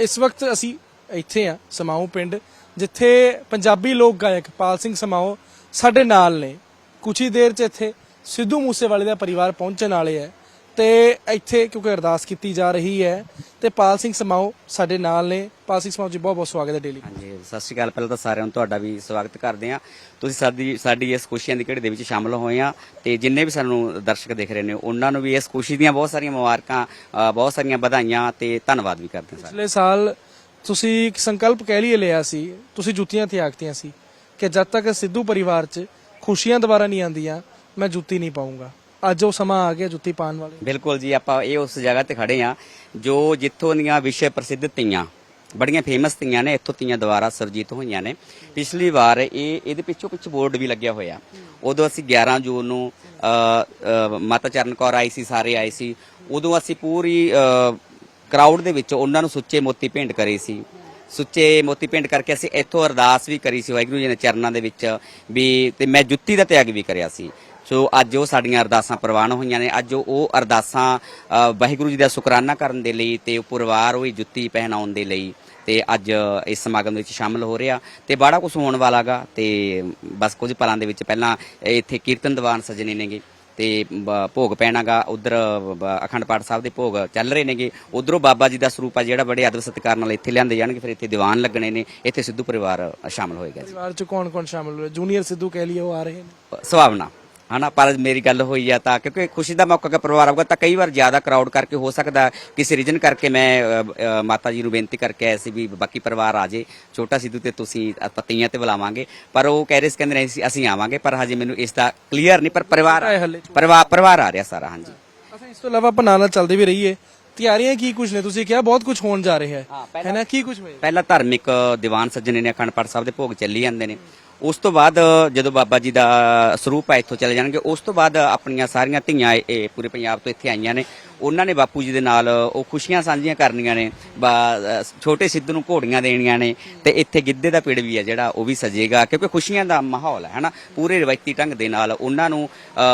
ਇਸ ਵਕਤ ਅਸੀਂ ਇੱਥੇ ਆ ਸਮਾਉ ਪਿੰਡ, ਜਿੱਥੇ ਪੰਜਾਬੀ ਲੋਕ ਗਾਇਕ ਪਾਲ ਸਿੰਘ ਸਮਾਓ ਸਾਡੇ ਨਾਲ ਨੇ। ਕੁਛ ਹੀ ਦੇਰ ਚ ਇੱਥੇ ਸਿੱਧੂ ਮੂਸੇਵਾਲੇ ਦਾ ਪਰਿਵਾਰ ਪਹੁੰਚਣ ਵਾਲੇ ਹੈ। ਤੇ ਇੱਥੇ ਕਿਉਂਕਿ ਅਰਦਾਸ ਕੀਤੀ ਜਾ ਰਹੀ ਹੈ ਤੇ ਪਾਲ ਸਿੰਘ ਸਮਾਓ ਸਾਡੇ ਨਾਲ ਨੇ। ਪਾਲ ਸਿੰਘ ਸਮਾਓ ਜੀ ਬਹੁਤ ਬਹੁਤ ਸਵਾਗਤ ਹੈ ਡੇਲੀ ਹਾਂਜੀ ਸਤਿ ਸ਼੍ਰੀ ਅਕਾਲ। ਪਹਿਲਾਂ ਤਾਂ ਸਾਰਿਆਂ ਨੂੰ ਤੁਹਾਡਾ ਵੀ ਸਵਾਗਤ ਕਰਦੇ ਹਾਂ। ਤੁਸੀਂ ਸਾਡੀ ਸਾਡੀ ਇਸ ਖੁਸ਼ੀਆਂ ਦੀ ਘੜੀ ਦੇ ਵਿੱਚ ਸ਼ਾਮਲ ਹੋਏ ਆ ਤੇ ਜਿੰਨੇ ਵੀ ਸਾਨੂੰ ਦਰਸ਼ਕ ਦੇਖ ਰਹੇ ਨੇ ਉਹਨਾਂ ਨੂੰ ਵੀ ਇਸ ਖੁਸ਼ੀ ਦੀਆਂ ਬਹੁਤ ਸਾਰੀਆਂ ਮੁਬਾਰਕਾਂ ਅ, ਬਹੁਤ ਸਾਰੀਆਂ ਵਧਾਈਆਂ ਤੇ ਧੰਨਵਾਦ ਵੀ ਕਰਦੇ ਹਾਂ ਸਾਰੇ ਪਿਛਲੇ ਸਾਲ ਤੁਸੀਂ ਇੱਕ ਸੰਕਲਪ ਕਹਿ ਲਈਏ ਲਿਆ ਸੀ ਤੁਸੀਂ ਜੁੱਤੀਆਂ ਤਿਆਗਤੀਆਂ ਸੀ ਕਿ ਜਦ ਤੱਕ ਸਿੱਧੂ ਪਰਿਵਾਰ 'ਚ ਖੁਸ਼ੀਆਂ ਦੁਬਾਰਾ ਨਹੀਂ ਆਉਂਦੀਆਂ ਮੈਂ ਜੁੱਤੀ ਨਹੀਂ ਪਾਉਂਗਾ ਅੱਜ ਉਹ ਸਮਾਂ ਆ ਗਿਆ ਜੁੱਤੀ ਪਾਉਣ ਵਾਲੇ ਬਿਲਕੁਲ ਜੀ, ਆਪਾਂ ਇਹ ਉਸ ਜਗ੍ਹਾ ਤੇ ਖੜੇ ਆ ਜੋ ਜਿੱਥੋਂ ਦੀਆਂ ਵਿਸ਼ਵ ਪ੍ਰਸਿੱਧ ਤੀਆਂ, ਬੜੀਆਂ ਫੇਮਸ ਤੀਆਂ ਨੇ, ਇੱਥੋਂ ਤੀਆਂ ਦੁਬਾਰਾ ਸਰਜੀਤ ਹੋਈਆਂ ਨੇ। ਪਿਛਲੀ ਵਾਰ ਇਹ, ਇਹਦੇ ਪਿੱਛੋਂ ਪਿੱਛੇ ਬੋਰਡ ਵੀ ਲੱਗਿਆ ਹੋਇਆ। ਉਦੋਂ ਅਸੀਂ 11 ਜੂਨ ਨੂੰ ਮਾਤਾ ਚਰਨ ਕੌਰ ਆਈ ਸੀ, ਸਾਰੇ ਆਏ ਸੀ। ਉਦੋਂ ਅਸੀਂ ਪੂਰੀ ਕਰਾਊਡ ਦੇ ਵਿੱਚ ਉਹਨਾਂ ਨੂੰ ਸੁੱਚੇ ਮੋਤੀ ਭੇਂਟ ਕਰੇ ਸੀ। ਸੁੱਚੇ ਮੋਤੀ ਭੇਂਟ ਕਰਕੇ ਅਸੀਂ ਇੱਥੋਂ ਅਰਦਾਸ ਵੀ ਕਰੀ ਸੀ ਵਾਹਿਗੁਰੂ ਜੀ ਨੇ ਚਰਨਾਂ ਦੇ ਵਿੱਚ ਵੀ, ਤੇ ਮੈਂ ਜੁੱਤੀ ਦਾ ਤਿਆਗ ਵੀ ਕਰਿਆ ਸੀ। ਸੋ ਅੱਜ ਉਹ ਸਾਡੀਆਂ ਅਰਦਾਸਾਂ ਪ੍ਰਵਾਨ ਹੋਈਆਂ ਨੇ। ਅੱਜ ਉਹ ਅਰਦਾਸਾਂ ਵਾਹਿਗੁਰੂ ਜੀ ਦਾ ਸ਼ੁਕਰਾਨਾ ਕਰਨ ਦੇ ਲਈ ਤੇ ਉਹ ਪਰਿਵਾਰ ਉਹ ਜੁੱਤੀ ਪਹਿਨਾਉਣ ਦੇ ਲਈ ਤੇ ਅੱਜ ਇਸ ਸਮਾਗਮ ਵਿੱਚ ਸ਼ਾਮਲ ਹੋ ਰਿਹਾ ਤੇ ਬੜਾ ਕੁਝ ਹੋਣ ਵਾਲਾਗਾ ਤੇ ਬਸ ਕੁਝ ਪਲਾਂ ਦੇ ਵਿੱਚ ਪਹਿਲਾਂ ਇੱਥੇ ਕੀਰਤਨ ਦੀਵਾਨ ਸਜਣੇ ਨੇਗੇ ਤੇ ਭੋਗ ਪੈਣਾਗਾ। ਉਧਰ ਅਖੰਡ ਪਾਠ ਸਾਹਿਬ ਦੇ ਭੋਗ ਚੱਲ ਰਹੇ ਨੇਗੇ। ਉਧਰੋਂ ਬਾਬਾ ਜੀ ਦਾ ਸਰੂਪ ਆ ਜਿਹੜਾ ਬੜੇ ਅਦਬ ਸਤਿਕਾਰ ਨਾਲ ਇੱਥੇ ਲਿਆਂਦੇ ਜਾਣਗੇ। ਫਿਰ ਇੱਥੇ ਦੀਵਾਨ ਲੱਗਣੇ ਨੇ। ਇੱਥੇ ਸਿੱਧੂ ਪਰਿਵਾਰ ਸ਼ਾਮਲ ਹੋਏਗਾ ਜੀ। ਪਰਿਵਾਰ 'ਚ ਕੌਣ-ਕੌਣ ਸ਼ਾਮਲ ਹੋਏ? ਜੂਨੀਅਰ ਸਿੱਧੂ ਕਹਿ ਉਹ ਆ ਰਹੇ ਨੇ। ਸੁਭਾਵਨਾ ਹਨਾ ਪਰ ਮੇਰੀ ਗੱਲ ਹੋਈ ਆ ਤਾਂ ਕਿਉਂਕਿ ਖੁਸ਼ੀ ਦਾ ਮੌਕਾ ਕਿ ਪਰਿਵਾਰ ਆਊਗਾ ਤਾਂ ਕਈ ਵਾਰ ਜ਼ਿਆਦਾ ਕਰਾਊਡ ਕਰਕੇ ਹੋ ਸਕਦਾ ਕਿਸੇ ਰੀਜਨ ਕਰਕੇ ਮੈਂ ਅ, ਅ, ਮਾਤਾ ਜੀ ਨੂੰ ਬੇਨਤੀ ਕਰਕੇ ਆਇਆ ਸੀ ਵੀ ਬਾਕੀ ਪਰਿਵਾਰ ਆ ਜੇ ਛੋਟਾ ਸਿੱਧੂ ਤੇ ਤੁਸੀਂ ਪਤੀਆਂ ਤੇ ਬੁਲਾਵਾਂਗੇ ਪਰ ਉਹ ਕਹਿ ਰਹੇ ਸੀ ਕਹਿੰਦੇ ਨਹੀਂ ਅਸੀਂ- ਅਸੀਂ ਆਵਾਂਗੇ ਪਰ ਹਜੇ ਮੈਨੂੰ ਇਸ ਦਾ ਕਲੀਅਰ ਨਹੀਂ ਪਰ ਪਰਿਵਾਰ ਆਏ ਹਲੇ ਪਰਿਵਾਰ ਪਰਿਵਾਰ ਆ ਰਿਹਾ ਸਾਰਾ ਹਾਂਜੀ। ਅੱਛਾ ਇਸ ਤੋਂ ਇਲਾਵਾ ਆਪਾਂ ਨਾਲ ਨਾਲ ਚੱਲਦੇ ਵੀ ਰਹੀਏ। ਤਿਆਰੀਆਂ ਕੀ ਕੁਝ ਨੇ? ਤੁਸੀਂ ਕਿਹਾ ਬਹੁਤ ਕੁਝ ਹੋਣ ਜਾ ਰਿਹਾ ਹੈ। ਹਾਂ, ਪਹਿਲਾਂ- ਹੈ ਨਾ? ਕੀ ਕੁਝ ਹੋਏਗਾ ਪਹਿਲਾਂ ਧਾਰਮਿਕ ਦੀਵਾਨ ਸੱਜਣੇ ਨੇ ਅਖੰਡ ਪਾਠ ਸਾਹਿਬ ਦੇ ਭੋਗ ਚੱਲੀ ਜਾਂਦੇ ਨੇ। ਉਸ ਤੋਂ ਬਾਅਦ ਜਦੋਂ ਬਾਬਾ ਜੀ ਦਾ ਸਰੂਪ ਹੈ ਇੱਥੋਂ ਚਲੇ ਜਾਣਗੇ, ਉਸ ਤੋਂ ਬਾਅਦ ਆਪਣੀਆਂ ਸਾਰੀਆਂ ਧੀਆਂ ਇਹ- ਇਹ ਪੂਰੇ ਪੰਜਾਬ ਤੋਂ ਇੱਥੇ ਆਈਆਂ ਨੇ। ਉਹਨਾਂ ਨੇ ਬਾਪੂ ਜੀ ਦੇ ਨਾਲ ਉਹ ਖੁਸ਼ੀਆਂ ਸਾਂਝੀਆਂ ਕਰਨੀਆਂ ਨੇ ਬਾ- ਛੋਟੇ ਸਿੱਧੂ ਨੂੰ ਘੋੜੀਆਂ ਦੇਣੀਆਂ ਨੇ ਤੇ ਇੱਥੇ ਗਿੱਧੇ ਦਾ ਪਿੜ ਵੀ ਹੈ ਜਿਹੜਾ ਉਹ ਵੀ ਸਜੇਗਾ ਕਿਉਂਕਿ ਖੁਸ਼ੀਆਂ ਦਾ ਮਾਹੌਲ ਹੈ ਹਨਾ? ਪੂਰੇ ਰਵਾਇਤੀ ਢੰਗ ਦੇ ਨਾਲ ਉਹਨਾਂ ਨੂੰ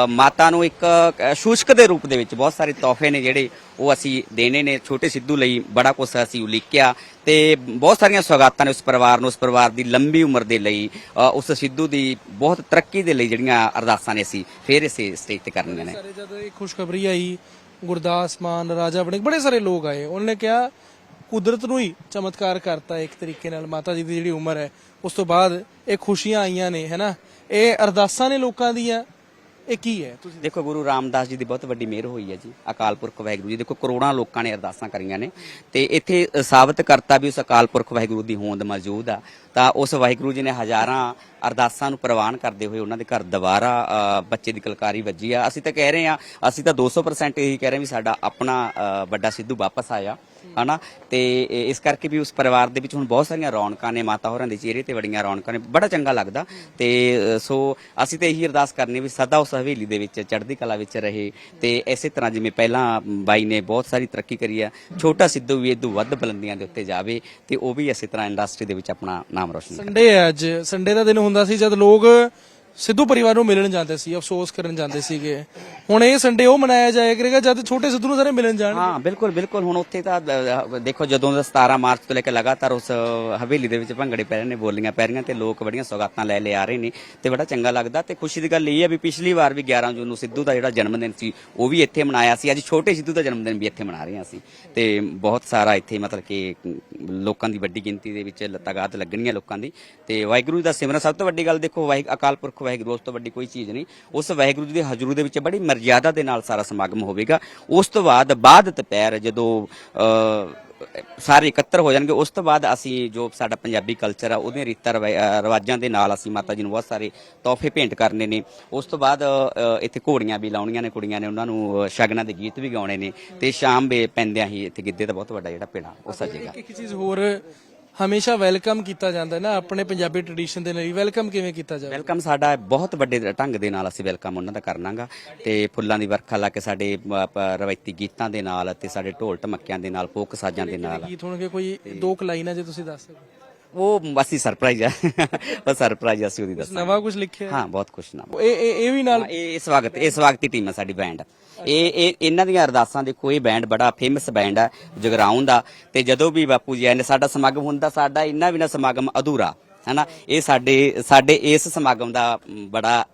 ਮਾਤਾ ਨੂੰ ਇੱਕ ਅ, ਸ਼ੂਸ਼ਕ ਦੇ ਰੂਪ ਦੇ ਵਿੱਚ ਬਹੁਤ ਸਾਰੇ ਤੋਹਫੇ ਨੇ ਜਿਹੜੇ ਉਹ ਅਸੀਂ ਦੇਣੇ ਨੇ। ਛੋਟੇ ਸਿੱਧੂ ਲਈ ਬੜਾ ਕੁਝ ਅਸੀਂ ਉਲੀਕਿਆ ਤੇ ਬਹੁਤ ਸਾਰੀਆਂ ਸਵਾਗਤਾਂ ਨੇ ਉਸ ਪਰਿਵਾਰ ਨੂੰ ਉਸ ਪਰਿਵਾਰ ਦੀ ਲੰਬੀ ਉਮਰ ਦੇ ਲਈ ਉਸ ਸਿੱਧੂ ਦੀ ਬਹੁਤ ਤਰੱਕੀ ਦੇ ਲਈ ਜਿਹੜੀਆਂ ਅਰਦਾਸਾਂ ਨੇ ਅਸੀਂ ਫੇਰ ਇਸੇ ਸਟੇਜ ਤੇ ਕਰਨੀਆਂ ਨੇ। ਸਾਰੇ ਇਹ ਖੁਸ਼ਖਬਰੀ ਆਈ ਗੁਰਦਾਸ ਮਾਨ, ਰਾਜਾ ਬਣੇ ਬੜੇ ਸਾਰੇ ਲੋਕ ਆਏ। ਉਹਨਾਂ ਨੇ ਕਿਹਾ, ਕੁਦਰਤ ਨੂੰ ਹੀ ਚਮਤਕਾਰ ਕਰਤਾ ਇੱਕ ਤਰੀਕੇ ਨਾਲ। ਮਾਤਾ ਜੀ ਦੀ ਜਿਹੜੀ ਉਮਰ ਹੈ, ਉਸ ਤੋਂ ਬਾਅਦ ਇਹ ਖੁਸ਼ੀਆਂ ਆਈਆਂ ਨੇ ਹੈਨਾ ਇਹ ਅਰਦਾਸਾਂ ਨੇ ਲੋਕਾਂ ਦੀਆਂ। ਇਹ ਕੀ ਹੈ ਤੁਸੀਂ? ਦੇਖੋ ਗੁਰੂ ਰਾਮਦਾਸ ਜੀ ਦੀ ਬਹੁਤ ਵੱਡੀ ਮਿਹਰ ਹੋਈ ਹੈ ਜੀ, ਅਕਾਲ ਪੁਰਖ ਵਾਹਿਗੁਰੂ ਜੀ। ਦੇਖੋ ਕਰੋੜਾਂ ਲੋਕਾਂ ਨੇ ਅਰਦਾਸਾਂ ਕਰੀਆਂ ਨੇ ਤੇ ਇੱਥੇ ਸਾਬਤ ਕਰਤਾ ਵੀ ਉਸ ਅਕਾਲ ਪੁਰਖ ਵਾਹਿਗੁਰੂ ਦੀ ਹੋਂਦ ਮੌਜੂਦ ਆ। ਤਾਂ ਉਸ ਵਾਹਿਗੁਰੂ ਜੀ ਨੇ ਹਜ਼ਾਰਾਂ ਅਰਦਾਸਾਂ ਨੂੰ ਪ੍ਰਵਾਨ ਕਰਦੇ ਹੋਏ ਉਹਨਾਂ ਦੇ ਘਰ ਦੁਬਾਰਾ ਬੱਚੇ ਦੀ ਕਲਕਾਰੀ ਵੱਜੀ ਆ। ਅਸੀਂ ਤਾਂ ਕਹਿ ਰਹੇ ਆ ਅਸੀਂ ਤਾਂ 200% ਇਹੀ ਕਹਿ ਰਹੇ ਵੀ ਸਾਡਾ ਆਪਣਾ ਵੱਡਾ ਸਿੱਧੂ ਵਾਪਸ ਆਇਆ। ਹਨਾ? ਤੇ ਇਹ- ਇਸ ਕਰਕੇ ਵੀ ਉਸ ਪਰਿਵਾਰ ਦੇ ਵਿੱਚ ਹੁਣ ਬਹੁਤ ਸਾਰੀਆਂ ਰੌਣਕਾਂ ਨੇ, ਮਾਤਾ ਹੋਰਾਂ ਦੇ ਚਿਹਰੇ ਤੇ ਬੜੀਆਂ ਰੌਣਕਾਂ ਨੇ, ਬੜਾ ਚੰਗਾ ਲੱਗਦਾ। ਤੇ ਸੋ ਅਸੀਂ ਤੇ ਇਹੀ ਅਰਦਾਸ ਕਰਨੀ ਵੀ ਸਦਾ ਉਸ ਹਵੇਲੀ ਦੇ ਵਿੱਚ, ਚੜ੍ਹਦੀ ਕਲਾ ਵਿੱਚ ਰਹੇ। ਤੇ ਇਸੇ ਤਰ੍ਹਾਂ ਜਿਵੇਂ ਪਹਿਲਾਂ ਬਾਈ ਨੇ ਬਹੁਤ ਸਾਰੀ ਤਰੱਕੀ ਕਰੀ ਆ, ਛੋਟਾ ਸਿੱਧੂ ਵੀ ਇਦੋਂ ਵੱਧ ਬੁਲੰਦੀਆਂ ਦੇ ਉੱਤੇ ਜਾਵੇ ਤੇ ਉਹ ਵੀ ਇਸੇ ਤਰ੍ਹਾਂ ਇੰਡਸਟਰੀ ਦੇ ਵਿੱਚ ਆਪਣਾ ਨਾਮ ਰੋਸ਼ਨ ਕਰੇ। ਸੰਡੇ ਹੈ ਅੱਜ। ਸੰਡੇ ਦਾ ਦਿਨ ਹੁੰਦਾ ਸੀ ਜਦ ਲੋਕ ਸਿੱਧੂ ਪਰਿਵਾਰ ਨੂੰ ਮਿਲਣ ਜਾਂਦੇ ਸੀ ਅਫਸੋਸ ਕਰਨ ਜਾਂਦੇ ਸੀਗੇ। ਹੁਣ ਇਹ ਸੰਡੇ ਉਹ ਮਨਾਇਆ ਜਾਇਆ ਕਰੇਗਾ ਜਦ ਛੋਟੇ ਸਿੱਧੂ ਨੂੰ ਸਾਰੇ ਮਿਲਣ ਜਾਣ ਹਾਂ ਬਿਲਕੁਲ ਬਿਲਕੁਲ। ਹੁਣ ਉੱਥੇ ਤਾਂ ਅ, ਦੇਖੋ ਜਦੋਂ ਦਾ 17 ਮਾਰਚ ਤੋਂ ਲੈ ਕੇ ਲਗਾਤਾਰ ਉਸ ਹਵੇਲੀ ਦੇ ਵਿੱਚ ਭੰਗੜੇ ਪੈ ਰਹੇ ਨੇ ਬੋਲੀਆਂ ਪੈ ਰਹੀਆਂ ਤੇ ਲੋਕ ਬੜੀਆਂ ਸੌਗਾਤਾਂ ਲੈ ਲੈ ਆ ਰਹੇ ਨੇ ਤੇ ਬੜਾ ਚੰਗਾ ਲੱਗਦਾ ਤੇ ਖੁਸ਼ੀ ਦੀ ਗੱਲ ਇਹ ਹੈ ਵੀ ਪਿਛਲੀ ਵਾਰ ਵੀ 11 ਜੂਨ ਨੂੰ ਸਿੱਧੂ ਦਾ ਜਿਹੜਾ ਜਨਮ ਦਿਨ ਸੀ ਉਹ ਵੀ ਇੱਥੇ ਮਨਾਇਆ ਸੀ। ਅੱਜ ਛੋਟੇ ਸਿੱਧੂ ਦਾ ਜਨਮ ਦਿਨ ਵੀ ਇੱਥੇ ਮਨਾ ਰਹੇ ਹਾਂ ਅਸੀਂ। ਤੇ ਬਹੁਤ ਸਾਰਾ ਇੱਥੇ ਮਤਲਬ ਕਿ ਲੋਕਾਂ ਦੀ ਵੱਡੀ ਗਿਣਤੀ ਦੇ ਵਿੱਚ ਲਤਾਗਾਤ ਲੱਗਣੀਆਂ ਲੋਕਾਂ ਦੀ। ਤੇ ਵਾਹਿਗੁਰੂ ਦਾ ਸਿਮਰਨ ਸਭ ਤੋਂ ਵੱਡੀ ਗੱਲ ਦੇਖੋ ਵਾਹਿ ਅਕਾਲ ਪੁਰਖ ਵਾਹਿਗੁਰੂ ਉਸ ਤੋਂ ਵੱਡੀ ਕੋਈ ਚੀਜ਼ ਨਹੀਂ। ਉਸ ਵਾਹਿਗੁਰੂ ਦੇ ਹਜ਼ੂਰ ਦੇ ਵਿੱਚ ਬੜੀ ਮਰਜ਼ਾਦਾ ਦੇ ਨਾਲ ਸਾਰਾ ਸਮਾਗਮ ਹੋਵੇਗਾ। ਉਸ ਤੋਂ ਬਾਅਦ ਬਾਅਦ ਦੁਪਹਿਰ ਜਦੋਂ ਸਾਰੇ ਇਕੱਤਰ ਹੋ ਜਾਣਗੇ ਉਸ ਤੋਂ ਬਾਅਦ ਅਸੀਂ ਜੋ ਸਾਡਾ ਪੰਜਾਬੀ ਕਲਚਰ ਆ ਉਹਦੇ ਰੀਤਾਂ ਰਿਵਾਜਾਂ ਦੇ ਨਾਲ ਅਸੀਂ ਮਾਤਾ ਜੀ ਨੂੰ ਬਹੁਤ ਸਾਰੇ ਤੋਹਫੇ ਭੇਂਟ ਕਰਨੇ ਨੇ। ਉਸ ਤੋਂ ਬਾਅਦ ਇੱਥੇ ਘੋੜੀਆਂ ਵੀ ਲਾਉਣੀਆਂ ਨੇ ਕੁੜੀਆਂ ਨੇ ਉਹਨਾਂ ਨੂੰ ਸ਼ਗਨਾਂ ਦੇ ਗੀਤ ਵੀ ਗਾਉਣੇ ਨੇ। ਤੇ ਸ਼ਾਮ ਵੇ ਪੈਂਦਿਆਂ ਹੀ ਇੱਥੇ ਗਿੱਧੇ ਦਾ ਬਹੁਤ ਵੱਡਾ ਜਿਹੜਾ ਪੇੜਾ ਉਹ ਸਜੇਗਾ। ਇੱਕ ਚੀਜ਼ ਹੋਰ ਹਮੇਸ਼ਾ ਵੈਲਕਮ ਕੀਤਾ ਜਾਂਦਾ ਹੈ ਨਾ ਆਪਣੇ ਪੰਜਾਬੀ ਟ੍ਰੈਡੀਸ਼ਨ ਦੇ ਲਈ ਵੈਲਕਮ ਕਿਵੇਂ ਕੀਤਾ ਜਾਵੇ? ਵੈਲਕਮ ਸਾਡਾ ਬਹੁਤ ਵੱਡੇ ਢੰਗ ਦੇ ਨਾਲ ਅਸੀਂ ਵੈਲਕਮ ਉਹਨਾਂ ਦਾ ਕਰਨਾਗਾ। ਤੇ ਫੁੱਲਾਂ ਦੀ ਵਰਖਾ ਲਾ ਕੇ ਸਾਡੇ ਰਵਾਇਤੀ ਗੀਤਾਂ ਦੇ ਨਾਲ ਤੇ ਸਾਡੇ ਢੋਲ ਢਮੱਕਿਆਂ ਦੇ ਨਾਲ ਫੋਕ ਸਾਜ਼ਾਂ ਦੇ ਨਾਲ। ਗੀਤ ਹੋਣਗੇ ਕੋਈ ਦੋ ਕੁ ਲਾਈਨਾਂ ਜੇ ਤੁਸੀਂ ਦੱਸ ਸਕੋ ਉਹ ਅਸੀਂ ਸਰਪ੍ਰਾਈਜ਼ ਆ ਬਸ ਸਰਪ੍ਰਾਈਜ਼ ਅਸੀਂ ਉਹਦੀ ਦੱਸਾਂ ਨਵਾਂ ਕੁਝ ਲਿਖਿਆ ਹਾਂ ਬਹੁਤ ਖੁਸ਼ ਨਾ ਇਹ ਇਹ ਇਹ ਵੀ ਨਾਲ ਇਹ ਇਸ ਵਕਤ ਦੀ ਟੀਮ ਹੈ ਸਾਡੀ ਬੈਂਡ ਇਹ ਇਹ ਇਹਨਾਂ ਦੀਆਂ ਅਰਦਾਸਾਂ ਦੇਖੋ ਇਹ ਬੈਂਡ ਬੜਾ ਫੇਮਸ ਬੈਂਡ ਹੈ ਜਗਰਾਉਂ ਦਾ ਤੇ ਜਦੋਂ ਵੀ ਬਾਪੂ ਜੀ ਆਏ ਨੇ ਸਾਡਾ ਸਮਾਗਮ ਹੁੰਦਾ ਸਾਡਾ ਇੰਨਾ ਬਿਨਾ ਸਮਾਗਮ ਅਧੂਰਾ ਹੈਨਾ ਇਹ ਸਾਡੇ ਸਾਡੇ ਇਸ ਸਮਾਗਮ ਦਾ ਬੜਾ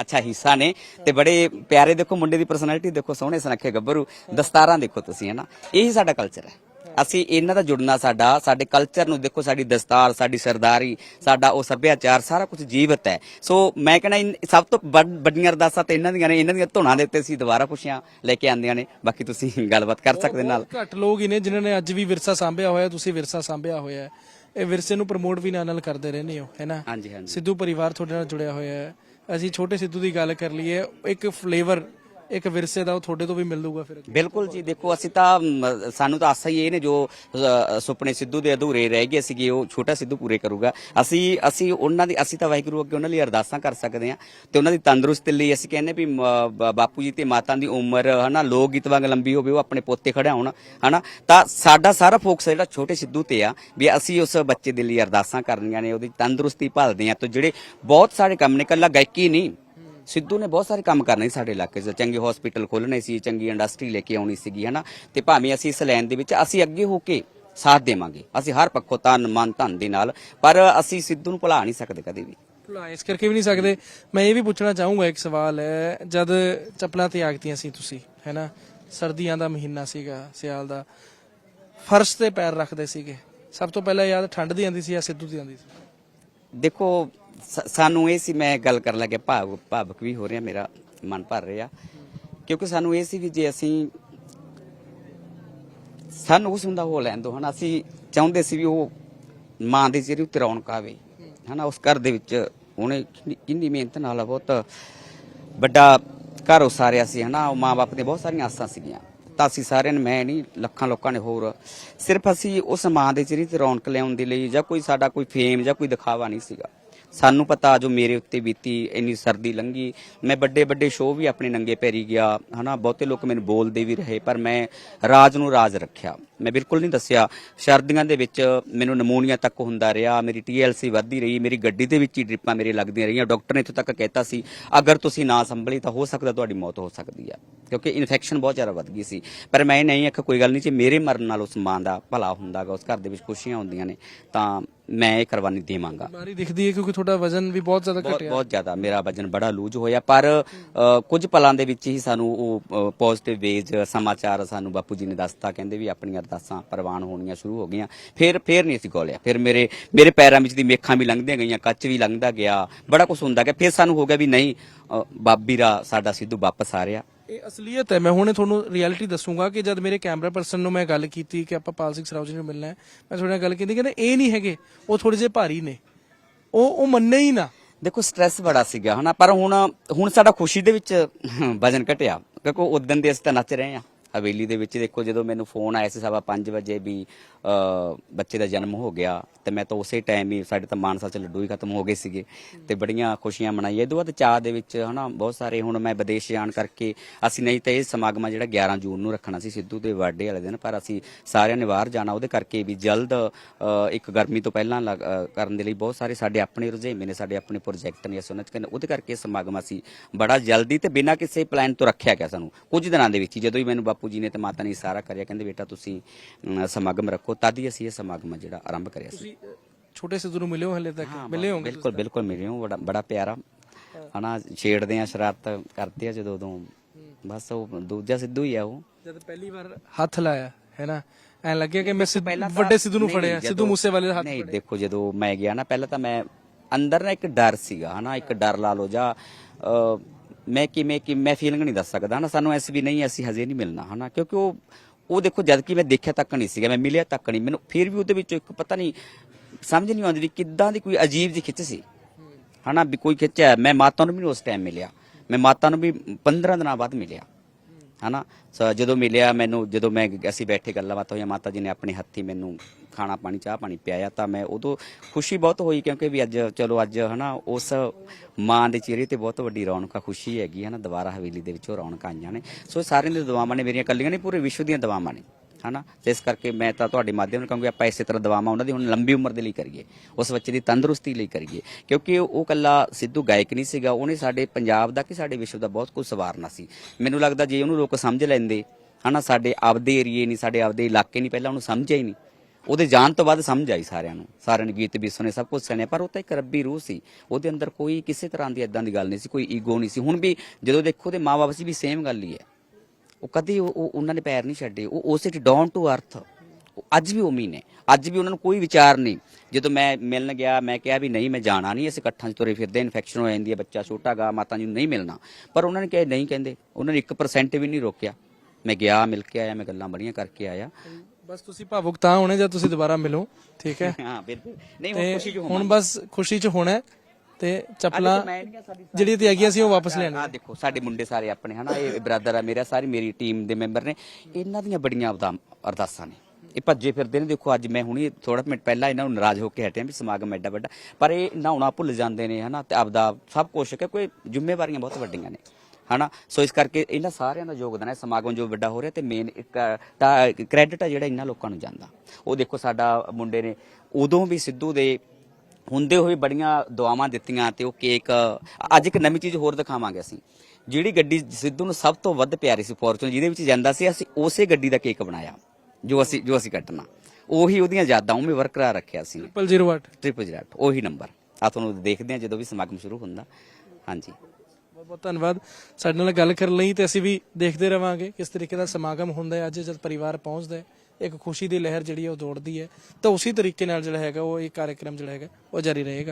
ਅੱਛਾ ਹਿੱਸਾ ਨੇ ਤੇ ਬੜੇ ਪਿਆਰੇ ਦੇਖੋ ਮੁੰਡੇ ਦੀ ਪਰਸਨੈਲਿਟੀ ਦੇਖੋ ਸੋਹਣੇ ਸੁਨੱਖੇ ਗੱਭਰੂ ਦਸਤਾਰਾਂ ਦੇਖੋ ਤੁਸੀਂ ਹੈਨਾ ਇਹੀ ਸਾਡਾ ਕਲਚਰ ਹੈ ਅਸੀਂ ਇਹਨਾਂ ਦਾ ਜੁੜਨਾ ਸਾਡਾ ਸਾਡੇ ਕਲਚਰ ਨੂੰ ਦੇਖੋ ਸਾਡੀ ਦਸਤਾਰ ਸਾਡੀ ਸਰਦਾਰੀ ਸਾਡਾ ਉਹ ਸੱਭਿਆਚਾਰ ਸਾਰਾ ਕੁਝ ਜੀਵਤ ਹੈ। ਸੋ ਮੈਂ ਕਹਿੰਦਾ ਸਭ ਤੋਂ ਵੱਡ- ਵੱਡੀਆਂ ਅਰਦਾਸਾਂ ਤੇ ਇਹਨਾਂ ਦੀਆਂ ਨੇ ਇਹਨਾਂ ਦੀਆਂ ਧੁਨਾਂ ਦੇ ਉੱਤੇ ਅਸੀਂ ਦੁਬਾਰਾ ਖੁਸ਼ੀਆਂ ਲੈ ਕੇ ਆਉਂਦੀਆਂ ਨੇ। ਬਾਕੀ ਤੁਸੀਂ ਗੱਲਬਾਤ ਕਰ ਸਕਦੇ ਨਾਲ। ਘੱਟ ਲੋਕ ਹੀ ਨੇ ਜਿਨ੍ਹਾਂ ਨੇ ਅੱਜ ਵੀ ਵਿਰਸਾ ਸਾਂਭਿਆ ਹੋਇਆ ਤੁਸੀਂ ਵਿਰਸਾ ਸਾਂਭਿਆ ਹੋਇਆ ਇਹ ਵਿਰਸੇ ਨੂੰ ਪ੍ਰਮੋਟ ਵੀ ਨਾਲ ਨਾਲ ਕਰਦੇ ਰਹਿੰਦੇ ਹੋ ਹੈਨਾ ਹਾਂਜੀ ਹਾਂਜੀ। ਸਿੱਧੂ ਪਰਿਵਾਰ ਤੁਹਾਡੇ ਨਾਲ ਜੁੜਿਆ ਹੋਇਆ ਹੈ। ਅਸੀਂ ਛੋਟੇ ਸਿੱਧੂ ਦੀ ਗੱਲ ਕਰ ਲਈਏ ਇੱਕ ਫਲੇਵਰ ਇੱਕ ਵਿਰਸੇ ਦਾ ਉਹ ਤੁਹਾਡੇ ਤੋਂ ਵੀ ਮਿਲ ਲੂਗਾ ਫਿਰ ਬਿਲਕੁਲ ਜੀ ਦੇਖੋ ਅਸੀਂ ਤਾਂ ਮ, ਸਾਨੂੰ ਤਾਂ ਆਸਾ ਹੀ ਇਹ ਨੇ ਜੋ ਅ, ਸੁਪਨੇ ਸਿੱਧੂ ਦੇ ਅਧੂਰੇ ਰਹਿ ਗਏ ਸੀਗੇ ਉਹ ਛੋਟਾ ਸਿੱਧੂ ਪੂਰੇ ਕਰੂਗਾ। ਅਸੀਂ ਅਸੀਂ ਉਹਨਾਂ ਦੀ ਅਸੀਂ ਤਾਂ ਵਾਹਿਗੁਰੂ ਅੱਗੇ ਉਹਨਾਂ ਲਈ ਅਰਦਾਸਾਂ ਕਰ ਸਕਦੇ ਹਾਂ ਤੇ ਉਹਨਾਂ ਦੀ ਤੰਦਰੁਸਤੀ ਲਈ ਅਸੀਂ ਕਹਿੰਦੇ ਵੀ ਮ, ਬ- ਬਾਪੂ ਜੀ ਤੇ ਮਾਤਾ ਦੀ ਉਮਰ ਹਨਾ ਲੋਕ ਗੀਤ ਵਾਂਗ ਲੰਬੀ ਹੋਵੇ ਉਹ ਆਪਣੇ ਪੋਤੇ ਖੜਾਉਣ ਹਨਾ। ਤਾਂ ਸਾਡਾ ਸਾਰਾ ਫੋਕਸ ਜਿਹੜਾ ਛੋਟੇ ਸਿੱਧੂ ਤੇ ਆ ਵੀ ਅਸੀਂ ਉਸ ਬੱਚੇ ਦੇ ਲਈ ਅਰਦਾਸਾਂ ਕਰਨੀਆਂ ਨੇ ਉਹਦੀ ਤੰਦਰੁਸਤੀ ਭਾਲਦੇ ਆ ਤੇ ਜਿਹੜੇ ਬਹੁਤ ਸਾਰੇ ਕੰਮ ਨੇ ਇਕੱਲਾ ਗਾਇਕੀ ਨਹੀਂ ਸਿੱਧੂ ਨੇ ਬਹੁਤ ਸਾਰੇ ਕੰਮ ਕਰਨੇ ਸੀ ਸਾਡੇ ਇਲਾਕੇ 'ਚ। ਚੰਗੇ ਹਸਪੀਟਲ ਖੋਲਣੇ ਸੀ ਚੰਗੀ ਇੰਡਸਟਰੀ ਲੈ ਕੇ ਆਉਣੀ ਸੀਗੀ ਹਨਾ? ਤੇ ਭਾਵੇਂ ਅਸੀਂ ਇਸ ਲਾਈਨ ਦੇ ਵਿੱਚ ਅਸੀਂ ਅੱਗੇ ਹੋ ਕੇ ਸਾਥ ਦੇਵਾਂਗੇ। ਅਸੀਂ ਹਰ ਪੱਖੋਂ ਤਨ ਮਨ ਧਨ ਦੇ ਨਾਲ ਪਰ ਅਸੀਂ ਸਿੱਧੂ ਨੂੰ ਭੁਲਾ ਨਹੀਂ ਸਕਦੇ ਕਦੇ ਵੀ। ਭੁਲਾ ਇਸ ਕਰਕੇ ਵੀ ਨਹੀਂ ਸਕਦੇ। ਮੈਂ ਇਹ ਵੀ ਪੁੱਛਣਾ ਚਾਹੂੰਗਾ ਇੱਕ ਸਵਾਲ ਹੈ ਜਦ ਚੱਪਲਾਂ ਤੇ ਆਗਤੀਆਂ ਸੀ ਤੁਸੀਂ ਹੈਨਾ? ਸਰਦੀਆਂ ਦਾ ਮਹੀਨਾ ਸੀਗਾ ਸਿਆਲ ਦਾ। ਫਰਸ਼ ਤੇ ਪੈਰ ਰੱਖਦੇ ਸੀਗੇ। ਸਭ ਤੋਂ ਪਹਿਲਾਂ ਯਾਦ ਠੰਡ ਦੀ ਆਂਦੀ ਸੀ ਜਾਂ ਸਿੱਧੂ ਦੀ ਆਂਦੀ ਸੀ? ਦੇਖੋ ਸਾਨੂੰ ਇਹ ਸੀ, ਮੈਂ ਗੱਲ ਕਰਨ ਲੱਗੇ, ਭਾਵ, ਭਾਵਕ ਵੀ ਹੋ ਰਿਹਾ, ਮੇਰਾ ਮਨ ਭਰ ਰਿਹਾ। ਕਿਉਂਕਿ ਸਾਨੂੰ ਇਹ ਸੀ ਵੀ ਜੇ ਅਸੀਂ ਸਾਨੂੰ ਉਸ ਹੁੰਦਾ ਹੋ ਲੈਣ ਦੋ, ਹਨਾ। ਅਸੀਂ ਚਾਹੁੰਦੇ ਸੀ ਵੀ ਉਹ ਮਾਂ ਦੇ ਚਿਹਰੇ ਉੱਤੇ ਰੌਣਕ ਆਵੇ, ਹਨਾ। ਉਸ ਘਰ ਦੇ ਵਿੱਚ ਉਹਨੇ ਕਿੰਨੀ- ਮਿਹਨਤ ਨਾਲ ਬਹੁਤ ਵੱਡਾ ਘਰ ਉਸਾਰਿਆ ਸੀ, ਹਨਾ। ਉਹ ਮਾਂ-ਬਾਪ ਦੀਆਂ ਬਹੁਤ ਸਾਰੀਆਂ ਆਸਾਂ ਸੀਗੀਆਂ। ਤਾਂ ਅਸੀਂ ਸਾਰਿਆਂ ਨੇ, ਮੈਂ ਨਹੀਂ, ਲੱਖਾਂ ਲੋਕਾਂ ਨੇ ਹੋਰ ਸਿਰਫ ਅਸੀਂ ਉਸ ਮਾਂ ਦੇ ਚਿਹਰੇ ਤੇ ਰੌਣਕ ਲਿਆਉਣ ਦੇ ਲਈ ਜਾਂ ਕੋਈ ਸਾਡਾ ਕੋਈ ਫੇਮ ਜਾਂ ਕੋਈ ਦਿਖਾਵਾ ਨਹੀਂ ਸੀਗਾ। ਸਾਨੂੰ ਪਤਾ ਜੋ ਮੇਰੇ ਉੱਤੇ ਬੀਤੀ, ਇੰਨੀ ਸਰਦੀ ਲੰਗੀ ਮੈਂ ਵੱਡੇ ਵੱਡੇ ਸ਼ੋਅ ਵੀ ਆਪਣੇ ਨੰਗੇ ਪੈਰੀ ਗਿਆ, ਹਨਾ? ਬਹੁਤੇ ਲੋਕ ਮੈਨੂੰ ਬੋਲਦੇ ਵੀ ਰਹੇ, ਪਰ ਮੈਂ ਰਾਜ ਨੂੰ ਰਾਜ ਰੱਖਿਆ। ਮੈਂ ਬਿਲਕੁਲ ਨਹੀਂ ਦੱਸਿਆ। ਸਰਦੀਆਂ ਦੇ ਵਿੱਚ ਮੈਨੂੰ ਨਮੂਨੀਆ ਤੱਕ ਹੁੰਦਾ ਰਿਹਾ, ਮੇਰੀ ਟੀਐਲਸੀ ਵੱਧਦੀ ਰਹੀ, ਮੇਰੀ ਗੱਡੀ ਦੇ ਵਿੱਚ ਹੀ ਡ੍ਰਿਪਾਂ ਮੇਰੇ ਲੱਗਦੀਆਂ ਰਹੀਆਂ। ਡਾਕਟਰ ਨੇ ਇੱਥੋਂ ਤੱਕ ਕਹਿਤਾ ਸੀ, ਅਗਰ ਤੁਸੀਂ ਨਾ ਸੰਭਲੀ ਤਾਂ ਹੋ ਸਕਦਾ ਤੁਹਾਡੀ ਮੌਤ ਹੋ ਸਕਦੀ ਹੈ ਕਿਉਂਕਿ ਇਨਫੈਕਸ਼ਨ ਬਹੁਤ ਜ਼ਿਆਦਾ ਵੱਧ ਗਈ ਸੀ। ਪਰ ਮੈਂ ਨਹੀਂ ਆਖਿਆ, ਕੋਈ ਗੱਲ ਨਹੀਂ, ਜੇ ਮੇਰੇ ਮਰਨ ਨਾਲ ਉਸ ਮਾਂ ਦਾ ਭਲਾ ਹੁੰਦਾਗਾ, ਉਸ ਘਰ ਦੇ ਵਿੱਚ ਖੁਸ਼ੀਆਂ ਹੁੰਦੀਆਂ ਨੇ, ਤਾਂ ਮੈਂ ਇਹ ਕੁਰਬਾਨੀ ਦੇਵਾਂਗਾ। ਬਿਮਾਰੀ ਦਿਖਦੀ ਹੈ ਕਿਉਂਕਿ ਤੁਹਾਡਾ ਵਜ਼ਨ ਵੀ ਬਹੁਤ ਜ਼ਿਆਦਾ ਬਹੁਤ ਘਟਿਆ। ਬਹੁਤ ਜ਼ਿਆਦਾ। ਮੇਰਾ ਵਜਨ ਬੜਾ ਲੂਜ ਹੋਇਆ ਪਰ ਅ, ਕੁਝ ਪਲਾਂ ਦੇ ਵਿੱਚ ਹੀ ਸਾਨੂੰ ਉਹ ਪੋਜ਼ਿਟਿਵ ਵੇਜ ਸਮਾਚਾਰ ਸਾਨੂੰ ਬਾਪੂ ਜੀ ਨੇ ਦੱਸਤਾ। ਕਹਿੰਦੇ ਵੀ ਆਪਣੀਆਂ ਅਰਦਾਸਾਂ ਪ੍ਰਵਾਨ ਹੋਣੀਆਂ ਸ਼ੁਰੂ ਹੋ ਗਈਆਂ। ਫਿਰ ਫਿਰ ਨਹੀਂ ਅਸੀਂ ਗੋਲਿਆ। ਫਿਰ ਮੇਰੇ ਮੇਰੇ ਪੈਰਾਂ ਵਿੱਚ ਦੀ ਮੇਖਾਂ ਵੀ ਲੰਘਦੀਆਂ ਗਈਆਂ ਕੱਚ ਵੀ ਲੰਘਦਾ ਗਿਆ। ਬੜਾ ਕੁਝ ਹੁੰਦਾ ਗਿਆ। ਫਿਰ ਸਾਨੂੰ ਹੋ ਗਿਆ ਵੀ ਨਹੀਂ ਅ, ਬਾਬੀਰਾ ਸਾਡਾ ਸਿੱਧੂ ਵਾਪਸ ਆ ਰਿਹਾ। ਇਹ ਅਸਲੀਅਤ ਹੈ। ਮੈਂ ਹੁਣੇ ਤੁਹਾਨੂੰ ਰਿਐਲਿਟੀ ਦੱਸੂਗਾ ਕਿ ਜਦ ਮੇਰੇ ਕੈਮਰਾ ਪਰਸਨ ਨੂੰ ਮੈਂ ਗੱਲ ਕੀਤੀ ਕਿ ਆਪਾਂ ਪਾਲ ਸਿੰਘ ਸਰਾਉ ਜੀ ਨੂੰ ਮਿਲਣਾ ਹੈ, ਮੈਂ ਤੁਹਾਡੇ ਨਾਲ ਗੱਲ ਕੀਤੀ, ਕਹਿੰਦੇ ਇਹ ਨਹੀਂ ਹੈਗੇ, ਉਹ ਥੋੜੇ ਜਿਹੇ ਭਾਰੀ ਨੇ। ਉਹ ਉਹ ਮੰਨੇ ਹੀ ਨਾ। ਦੇਖੋ ਸਟ੍ਰੈਸ ਬੜਾ ਸੀਗਾ ਹਨਾ, ਪਰ ਹੁਣ ਹੁਣ ਸਾਡਾ ਖੁਸ਼ੀ ਦੇ ਵਿੱਚ ਵਜਨ ਘਟਿਆ। ਕਿਉਂਕਿ ਉਦੋਂ ਦੇ ਅਸੀਂ ਤਾਂ ਨੱਚ ਰਹੇ ਆ ਹਵੇਲੀ ਦੇ ਵਿੱਚ ਦੇਖੋ ਜਦੋਂ ਮੈਨੂੰ ਫੋਨ ਆਇਆ ਸੀ ਸਵਾ 5 ਵਜੇ ਵੀ ਬੱਚੇ ਦਾ ਜਨਮ ਹੋ ਗਿਆ, ਤੇ ਮੈਂ ਤਾਂ ਉਸੇ ਟਾਈਮ ਹੀ ਸਾਡੇ ਤਾਂ ਮਾਨਸਾ ਚ ਲੱਡੂ ਹੀ ਖਤਮ ਹੋ ਗਏ ਸੀਗੇ, ਤੇ ਬੜੀਆਂ ਖੁਸ਼ੀਆਂ ਮਨਾਈਆਂ। ਇਹਦੋਂ ਬਾਅਦ ਚਾਹ ਦੇ ਵਿੱਚ ਹਨਾ, ਬਹੁਤ ਸਾਰੇ ਹੁਣ ਮੈਂ ਵਿਦੇਸ਼ ਜਾਣ ਕਰਕੇ ਅਸੀਂ ਨਹੀਂ ਤਾਂ ਇਹ ਸਮਾਗਮ ਆ ਜਿਹੜਾ 11 ਜੂਨ ਨੂੰ ਰੱਖਣਾ ਸੀ, ਸਿੱਧੂ ਦੇ ਬਰਥਡੇ ਵਾਲੇ ਦਿਨ, ਪਰ ਅਸੀਂ ਸਾਰਿਆਂ ਨੇ ਬਾਹਰ ਜਾਣਾ, ਉਹਦੇ ਕਰਕੇ ਵੀ ਜਲਦ ਇੱਕ ਗਰਮੀ ਤੋਂ ਪਹਿਲਾਂ ਲੱਗ- ਕਰਨ ਦੇ ਲਈ ਬਹੁਤ ਸਾਰੇ ਸਾਡੇ ਆਪਣੇ ਰੁਝੇਵੇਂ ਨੇ, ਸਾਡੇ ਆਪਣੇ ਪ੍ਰੋਜੈਕਟ ਨੇ, ਅਸੀਂ ਉਹਨਾਂ ਚ ਕਹਿੰਦੇ ਉਹਦੇ ਕਰਕੇ ਇਹ ਸਮਾਗਮ ਅਸੀਂ ਬੜਾ ਜਲਦੀ ਤੇ ਬਿਨਾਂ ਕਿਸੇ ਪਲਾਨ ਤੋਂ ਰੱਖਿਆ ਗਿਆ ਸਾਨੂੰ, ਕੁਝ ਦਿਨਾਂ ਦੇ ਵਿੱਚ ਹੀ, ਜਦੋਂ ਹੀ ਮੈਨੂੰ ਬਾਪੂ ਜੀ ਨੇ ਤੇ ਮਾਤਾ ਨੇ ਇਸ਼ਾਰਾ ਕਰਿਆ ਕਹਿੰਦੇ ਬੇਟਾ ਤੁਸੀਂ ਅਮ, ਸਮਾਗਮ ਰੱਖੋ। ਤਦ ਹੀ ਅਸੀਂ ਇਹ ਸਮਾਗਮ ਆ ਜਿਹੜਾ ਆਰੰਭ ਕਰਿਆ ਸੀ। ਤੁਸੀਂ ਅ, ਛੋਟੇ ਸਿੱਧੂ ਨੂੰ ਮਿਲਿਓ ਹਲੇ ਤੱਕ? ਮਿਲੇ ਹੋਗੇ ਬਿਲਕੁਲ ਬਿਲਕੁਲ ਮਿਲੇ ਹੋ ਬੜਾ ਬੜਾ ਪਿਆਰਾ। ਹਨਾ ਛੇੜਦੇ ਆ ਸ਼ਰਾਰਤ ਕਰਦੇ ਆ ਜਦੋਂ ਉਦੋਂ। ਬਸ ਉਹ ਦੂਜਾ ਸਿੱਧੂ ਹੀ ਆ ਉਹ। ਜਦ ਪਹਿਲੀ ਵਾਰ ਹੱਥ ਲਾਇਆ ਹੈ ਨਾ? ਐ ਲੱਗਿਆ ਕਿ ਮੈਂ ਸਿੱਧ- ਵੱਡੇ ਸਿੱਧੂ ਨੂੰ ਨਹੀਂ, ਫੜਿਆ ਜਦੋਂ- ਸਿੱਧੂ ਮੂਸੇ ਵਾਲੇ ਦਾ ਹੱਥ ਨਹੀਂ ਦੇਖੋ ਜਦੋਂ ਮੈਂ ਗਿਆ ਨਾ ਪਹਿਲਾਂ ਤਾਂ ਮੈਂ ਅੰਦਰ ਨਾ ਇੱਕ ਡਰ ਸੀਗਾ ਹਨਾ? ਇੱਕ ਡਰ ਲਾ ਲਓ ਜਾਂ ਮੈਂ ਕਿਵੇਂ ਕਿ ਮੈਂ ਫੀਲਿੰਗ ਨਹੀਂ ਦੱਸ ਸਕਦਾ ਨਾ, ਸਾਨੂੰ ਐਸ ਵੀ ਨਹੀਂ, ਅਸੀਂ ਹਜੇ ਨਹੀਂ ਮਿਲਣਾ, ਹਨਾ? ਕਿਉਂਕਿ ਉਹ ਉਹ ਦੇਖੋ, ਜਦ ਕਿ ਮੈਂ ਦੇਖਿਆ ਤੱਕ ਨਹੀਂ ਸੀਗਾ, ਮੈਂ ਮਿਲਿਆ ਤੱਕ ਨਹੀਂ। ਮੈਨੂੰ ਫਿਰ ਵੀ ਉਹਦੇ ਵਿੱਚੋਂ ਇੱਕ ਪਤਾ ਨਹੀਂ, ਸਮਝ ਨਹੀਂ ਆਉਂਦੀ ਵੀ ਕਿੱਦਾਂ ਦੀ ਕੋਈ ਅਜੀਬ ਜਿਹੀ ਖਿੱਚ ਸੀ। ਹਨਾ, ਵੀ ਕੋਈ ਖਿੱਚ ਹੈ, ਮੈਂ ਮਾਤਾ ਨੂੰ ਵੀ ਨਹੀਂ ਉਸ ਟਾਈਮ ਮਿਲਿਆ। ਮੈਂ ਮਾਤਾ ਨੂੰ ਵੀ 15 ਦਿਨਾਂ ਬਾਅਦ ਮਿਲਿਆ। ਹਨਾ? ਸੋ ਜਦੋਂ ਮਿਲਿਆ ਮੈਨੂੰ, ਜਦੋਂ ਮੈਂ ਅਸੀਂ ਬੈਠੇ ਗੱਲਾਂ ਬਾਤਾਂ ਹੋਈਆਂ, ਮਾਤਾ ਜੀ ਨੇ ਆਪਣੇ ਹੱਥੀ ਮੈਨੂੰ ਖਾਣਾ ਪਾਣੀ, ਚਾਹ ਪਾਣੀ ਪਿਆਇਆ, ਤਾਂ ਮੈਂ ਉਦੋਂ ਖੁਸ਼ੀ ਬਹੁਤ ਹੋਈ ਕਿਉਂਕਿ ਵੀ ਅੱਜ, ਚਲੋ ਅੱਜ ਹਨਾ, ਉਸ ਮਾਂ ਦੇ ਚਿਹਰੇ ਤੇ ਬਹੁਤ ਵੱਡੀ ਰੌਣਕ ਆ, ਖੁਸ਼ੀ ਹੈਗੀ ਹਨਾ, ਦੁਬਾਰਾ ਹਵੇਲੀ ਦੇ ਵਿੱਚੋਂ ਉਹ ਰੌਣਕ ਆਈਆਂ ਨੇ। ਸੋ ਸਾਰਿਆਂ ਦੀਆਂ ਦੁਆਵਾਂ ਨੇ, ਮੇਰੀਆਂ ਕੱਲੀਆਂ ਨਹੀਂ ਪੂਰੇ ਵਿਸ਼ਵ ਦੀਆਂ ਦੁਆਵਾਂ ਨੇ। ਹਨਾ? ਤੇ ਇਸ ਕਰਕੇ ਮੈਂ ਤਾਂ ਤੁਹਾਡੇ ਮਾਧਿਅਮ ਨਾਲ ਕਹਾਂਗਾ ਆਪਾਂ ਇਸੇ ਤਰ੍ਹਾਂ ਦਵਾਵਾਂ ਉਹਨਾਂ ਦੀ, ਹੁਣ ਲੰਬੀ ਉਮਰ ਦੇ ਲਈ ਕਰੀਏ, ਉਸ ਬੱਚੇ ਦੀ ਤੰਦਰੁਸਤੀ ਲਈ ਕਰੀਏ। ਕਿਉਂਕਿ ਉਹ ਉਹ ਕੱਲਾ ਸਿੱਧੂ ਗਾਇਕ ਨਹੀਂ ਸੀਗਾ, ਉਹਨੇ ਸਾਡੇ ਪੰਜਾਬ ਦਾ ਕਿ ਸਾਡੇ ਵਿਸ਼ਵ ਦਾ ਬਹੁਤ ਕੁਝ ਸਵਾਰਨਾ ਸੀ। ਮੈਨੂੰ ਲੱਗਦਾ ਜੇ ਉਹਨੂੰ ਲੋਕ ਸਮਝ ਲੈਂਦੇ, ਹਨਾ, ਸਾਡੇ ਆਪਦੇ ਏਰੀਏ ਨਹੀਂ, ਸਾਡੇ ਆਪਦੇ ਇਲਾਕੇ ਨਹੀਂ, ਪਹਿਲਾਂ ਉਹਨੂੰ ਸਮਝਿਆ ਹੀ ਨਹੀਂ। ਉਹਦੇ ਜਾਣ ਤੋਂ ਬਾਅਦ ਸਮਝ ਆਈ ਸਾਰਿਆਂ ਨੂੰ। ਸਾਰਿਆਂ ਨੇ ਗੀਤ ਵੀ ਸੁਣੇ, ਸਭ ਕੁਝ ਸੁਣਿਆ, ਪਰ ਉਹ ਤਾਂ ਇੱਕ ਰੱਬੀ ਰੂਹ ਸੀ। ਉਹਦੇ ਅੰਦਰ ਕੋਈ ਕਿਸੇ ਤਰ੍ਹਾਂ ਦੀ ਇਦਾਂ ਦੀ ਗੱਲ ਨਹੀਂ ਸੀ, ਕੋਈ ਈਗੋ ਨਹੀਂ ਸੀ। ਹੁਣ ਵੀ ਜਦੋਂ ਦੇਖੋ ਉਹਦੇ ਮਾਪੇ ਸੀ, ਵੀ ਸੇਮ ਗੱਲ ਹੀ ਹੈ। ਉਹ ਕਦੀ ਉਹ ਉਹ- ਉਹਨਾਂ ਨੇ ਪੈਰ ਨਹੀਂ ਛੱਡੇ। ਉਹ ਉਸੇ ਡਾਊਨ ਟੂ ਅਰਥ ਅੱਜ ਵੀ ਉਮੀ ਨੇ। ਅੱਜ ਵੀ ਉਹਨਾਂ ਨੂੰ ਕੋਈ ਵਿਚਾਰ ਨਹੀਂ। ਜਦੋਂ ਮੈਂ ਮਿਲਣ ਗਿਆ ਮੈਂ ਕਿਹਾ ਵੀ ਨਹੀਂ ਮੈਂ ਜਾਣਾ ਨਹੀਂ। ਅਸੀਂ ਇਕੱਠਾਂ 'ਚ ਤੁਰੇ ਫਿਰਦੇ ਇਨਫੈਕਸ਼ਨ ਹੋ ਜਾਂਦੀ ਹੈ ਬੱਚਾ ਛੋਟਾ ਗਾ ਮਾਤਾ ਜੀ ਨੂੰ ਨਹੀਂ ਮਿਲਣਾ। ਪਰ ਉਹਨਾਂ ਨੇ ਕਿਹਾ ਨਹੀਂ ਕਹਿੰਦੇ। ਉਹਨਾਂ ਨੇ 1% ਵੀ ਨਹੀਂ ਰੋਕਿਆ। ਮੈਂ ਗਿਆ ਮਿਲ ਕੇ ਆਇਆ ਮੈਂ ਗੱਲਾਂ ਬੜੀਆਂ ਕਰਕੇ ਆਇਆ। ਬਸ ਤੁਸੀਂ ਭਾਵੁਕ ਤਾਂ ਹੋਣੇ ਜਦ ਤੁਸੀਂ ਦੁਬਾਰਾ ਮਿਲੋ। ਠੀਕ ਹੈ। ਹਾਂ ਬਿਲਕੁਲ। ਨਹੀਂ ਹੁਣ ਤੇ ਖੁਸ਼ੀ ਜੋ ਹੁਣ ਬਸ ਖੁਸ਼ੀ 'ਚ ਹੋਣਾ ਹੈ। ਤੇ ਚੱਪਲਾਂ ਮੈਂ ਨਹੀਂ ਕਿਹਾ ਸਾਡੀ ਜਿਹੜੀ ਤੇ ਹੈਗੀਆਂ ਸੀ ਉਹ ਵਾਪਸ ਲੈਣਾ ਆ ਦੇਖੋ ਸਾਡੇ ਮੁੰਡੇ ਸਾਰੇ ਆਪਣੇ ਹਨਾ? ਇਹ ਬ੍ਰਦਰ ਆ ਮੇਰਾ ਸਾਰੀ ਮੇਰੀ ਟੀਮ ਦੇ ਮੈਂਬਰ ਨੇ। ਇਹਨਾਂ ਦੀਆਂ ਬੜੀਆਂ ਅਰਦਾ- ਅਰਦਾਸਾਂ ਨੇ। ਇਹ ਭੱਜੇ ਫਿਰਦੇ ਨੇ। ਦੇਖੋ ਅੱਜ ਮੈਂ ਹੁਣੀ ਥੋੜਾ ਮਿੰਟ ਪਹਿਲਾਂ ਇਹਨਾਂ ਨੂੰ ਨਾਰਾਜ਼ ਹੋ ਕੇ ਹਟਿਆ ਵੀ ਸਮਾਗਮ ਐਡਾ ਵੱਡਾ। ਪਰ ਇਹ ਨਹਾਉਣਾ ਭੁੱਲ ਜਾਂਦੇ ਨੇ ਹਨਾ? ਤੇ ਆਪਦਾ ਸਭ ਕੁਝ ਕਿ ਕੋਈ ਜ਼ਿੰਮੇਵਾਰੀਆਂ ਬਹੁਤ ਵੱਡੀਆਂ ਨੇ ਹਨਾ? ਸੋ ਇਸ ਕਰਕੇ ਇਹਨਾਂ ਸਾਰਿਆਂ ਦਾ ਯੋਗਦਾਨ ਹੈ। ਸਮਾਗਮ ਜੋ ਵੱਡਾ ਹੋ ਰਿਹਾ ਤੇ ਮੇਨ ਇੱਕ ਤਾਂ ਕ੍ਰੈਡਿਟ ਹੈ ਜਿਹੜਾ ਇਹਨਾਂ ਲੋਕਾਂ ਨੂੰ ਜਾਂਦਾ। ਉਹ ਦੇਖੋ ਸਾਡਾ ਮੁੰਡੇ ਨੇ ਉਦੋਂ ਵੀ ਸਿੱਧੂ ਦੇ ਹੁੰਦੇ ਹੋਏ ਬੜੀਆਂ ਦੁਆਵਾਂ ਦਿੱਤੀਆਂ ਤੇ ਉਹ ਕੇਕ ਅੱਜ ਇੱਕ ਨਵੀਂ ਚੀਜ਼ ਹੋਰ ਦਿਖਾਵਾਂਗੇ ਅਸੀਂ। ਜਿਹੜੀ ਗੱਡੀ ਸਿੱਧੂ ਨੂੰ ਸਭ ਤੋਂ ਵੱਧ ਪਿਆਰੀ ਸੀ ਫੋਰਚੂਨ ਜਿਹਦੇ ਵਿੱਚ ਜਾਂਦਾ ਸੀ ਅਸੀਂ ਉਸੇ ਗੱਡੀ ਦਾ ਕੇਕ ਬਣਾਇਆ ਜੋ ਅਸੀਂ ਜੋ ਅਸੀਂ ਕੱਟਣਾ। ਉਹੀ ਉਹਦੀਆਂ ਯਾਦਾਂ ਉਵੇਂ ਬਰਕਰਾਰ ਰੱਖਿਆ ਸੀ। 008 ਟ੍ਰਿਪਲ ਜ਼ੀਰੋ ਉਹੀ ਨੰਬਰ ਆ ਤੁਹਾਨੂੰ ਦੇਖਦੇ ਆ ਜਦੋਂ ਵੀ ਸਮਾਗਮ ਸ਼ੁਰੂ ਹੁੰਦਾ। ਹਾਂਜੀ। ਬਹੁਤ ਬਹੁਤ ਧੰਨਵਾਦ। ਸਾਡੇ ਨਾਲ ਗੱਲ ਕਰਨ ਲਈ ਤੇ ਅਸੀਂ ਵੀ ਦੇਖਦੇ ਰਵਾਂਗੇ ਕਿਸ ਤਰੀਕੇ ਦਾ ਸਮਾਗਮ ਹੁੰਦਾ ਹੈ ਅੱਜ ਜਦ ਪਰਿਵਾਰ ਪਹੁੰਚਦਾ ਹੈ। ਇੱਕ ਖੁਸ਼ੀ ਦੀ ਲਹਿਰ ਜਿਹੜੀ ਹੈ ਉਹ ਦੌੜਦੀ ਹੈ ਤਾਂ ਉਸੇ ਤਰੀਕੇ ਨਾਲ ਜਿਹੜਾ ਹੈਗਾ ਉਹ ਇਹ ਕਾਰਜਕ੍ਰਮ ਜਿਹੜਾ ਹੈਗਾ ਉਹ ਜਾਰੀ ਰਹੇਗਾ।